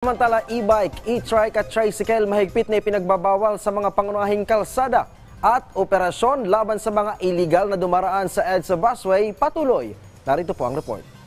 Samantala, e-bike, e-trike at tricycle mahigpit na ipinagbabawal sa mga pangunahing kalsada at operasyon laban sa mga illegal na dumaraan sa EDSA busway patuloy. Narito po ang report.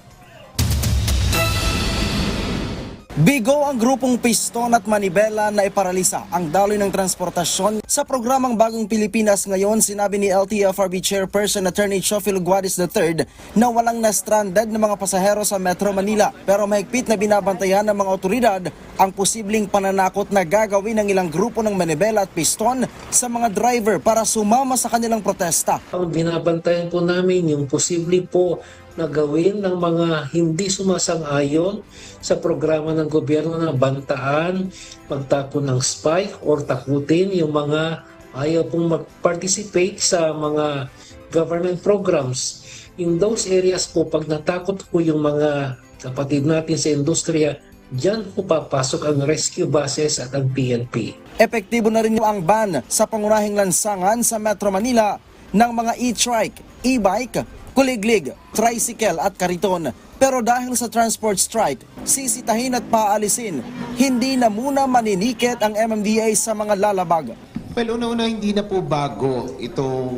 Bigo ang grupong Piston at Manibela na iparalisa ang daloy ng transportasyon sa programang Bagong Pilipinas ngayon sinabi ni LTFRB Chairperson Attorney Chofil Guadis III na walang na-stranded na mga pasahero sa Metro Manila pero mahigpit na binabantayan ng mga otoridad ang posibleng pananakot na gagawin ng ilang grupo ng Manibela at Piston sa mga driver para sumama sa kanilang protesta. Binabantayan po namin yung posible po na gawin ng mga hindi sumasang-ayon sa programa ng gobyerno na bantaan, magtapon ng spike or takutin yung mga ayaw pong mag-participate sa mga government programs. In those areas po, pag natakot po yung mga kapatid natin sa industriya, Diyan po papasok ang rescue buses at ang PNP. Epektibo na rin ang ban sa pangunahing lansangan sa Metro Manila ng mga e-trike, e-bike, kuliglig, tricycle at kariton. Pero dahil sa transport strike, sisitahin at paalisin, hindi na muna maninikit ang MMDA sa mga lalabag. Well, una-una hindi na po bago itong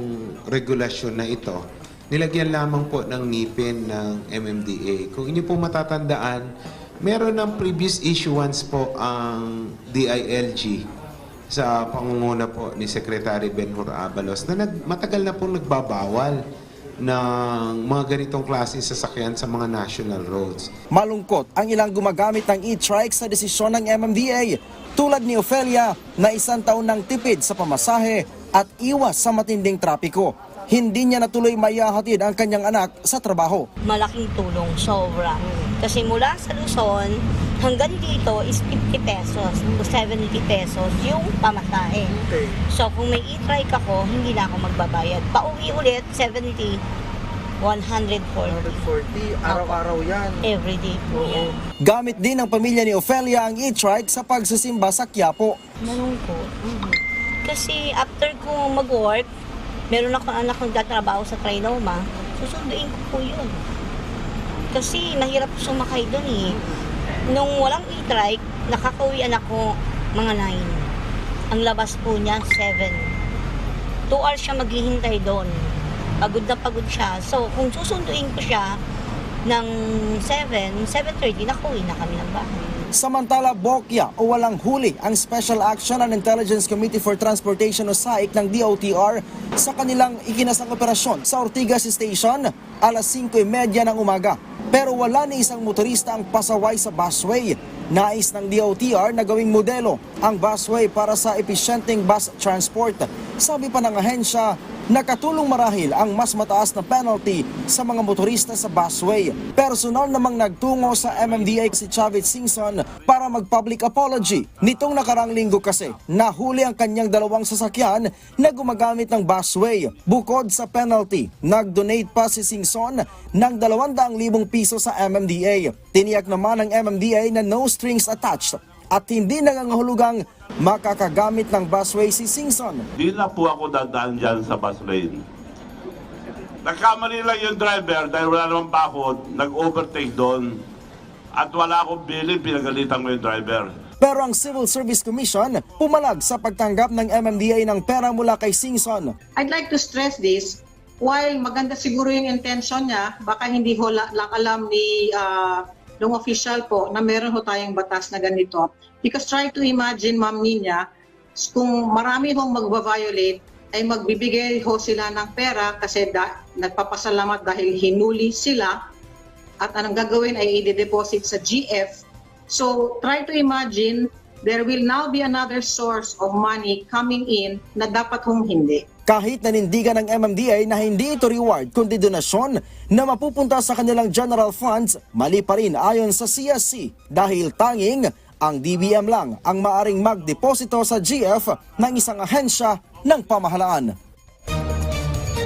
regulasyon na ito. Nilagyan lamang po ng ngipin ng MMDA. Kung inyo po matatandaan, meron ng previous issuance po ang DILG sa pangunguna po ni Secretary Benhur Abalos na nag, matagal na pong nagbabawal ng mga ganitong klase sasakyan sa mga national roads. Malungkot ang ilang gumagamit ng e-trike sa desisyon ng MMDA tulad ni Ophelia na isang taon ng tipid sa pamasahe at iwas sa matinding trapiko. Hindi niya natuloy mayahatid ang kanyang anak sa trabaho. malaking tulong, sobra. Kasi mula sa Luzon hanggang dito is 50 pesos, 70 pesos yung pamasahe. So kung may e-trike ako, hindi na ako magbabayad. Pauwi ulit, 70, 140. 140, araw-araw yan. Everyday po yan. Gamit din ng pamilya ni Ophelia ang e-trike sa pagsisimba sa Quiapo. Malungkot. Kasi after ko mag-work, meron ako anak kong tatrabaho sa Trinoma, susunduin ko po yun. Kasi mahirap sumakay doon eh. Nung walang e-trike, nakakauwian ako mga 9. Ang labas po niya, 7. 2 hours siya maghihintay doon. Pagod na pagod siya. So, kung susunduin ko siya ng 7, 7.30, nakuwi na kami ng bahay. Samantala, bokya o walang huli ang Special Action and Intelligence Committee for Transportation o SAIC ng DOTR sa kanilang ikinasang operasyon sa Ortigas Station alas 5.30 ng umaga. Pero wala ni isang motorista ang pasaway sa busway. Nais ng DOTR na gawing modelo ang busway para sa episyenteng bus transport. Sabi pa ng ahensya, nakatulong marahil ang mas mataas na penalty sa mga motorista sa busway. Personal namang nagtungo sa MMDA si Chavez Singson para mag-public apology. Nitong nakarang linggo kasi, nahuli ang kanyang dalawang sasakyan na gumagamit ng busway. Bukod sa penalty, nag-donate pa si Singson ng 200,000 piso sa MMDA. Tiniyak naman ng MMDA na no strings attached at hindi nangangahulugang makakagamit ng busway si Singson. Di na po ako dadaan dyan sa bus lane. Nagkamali lang yung driver dahil wala namang bakod, nag-overtake doon. At wala akong billing, pinagalitan ko yung driver. Pero ang Civil Service Commission pumalag sa pagtanggap ng MMDA ng pera mula kay Singson. I'd like to stress this, while maganda siguro yung intention niya, baka hindi ho la- lang alam ni uh, ng official po na meron ho tayong batas na ganito. Because try to imagine, Ma'am Ninya, kung marami hong magbabiolate, ay magbibigay ho sila ng pera kasi da- nagpapasalamat dahil hinuli sila at anong gagawin ay i-deposit sa GF. So try to imagine there will now be another source of money coming in na dapat hong hindi. Kahit nanindigan ng MMDA na hindi ito reward kundi donasyon na mapupunta sa kanilang general funds, mali pa rin ayon sa CSC dahil tanging ang DBM lang ang maaring magdeposito sa GF ng isang ahensya ng pamahalaan.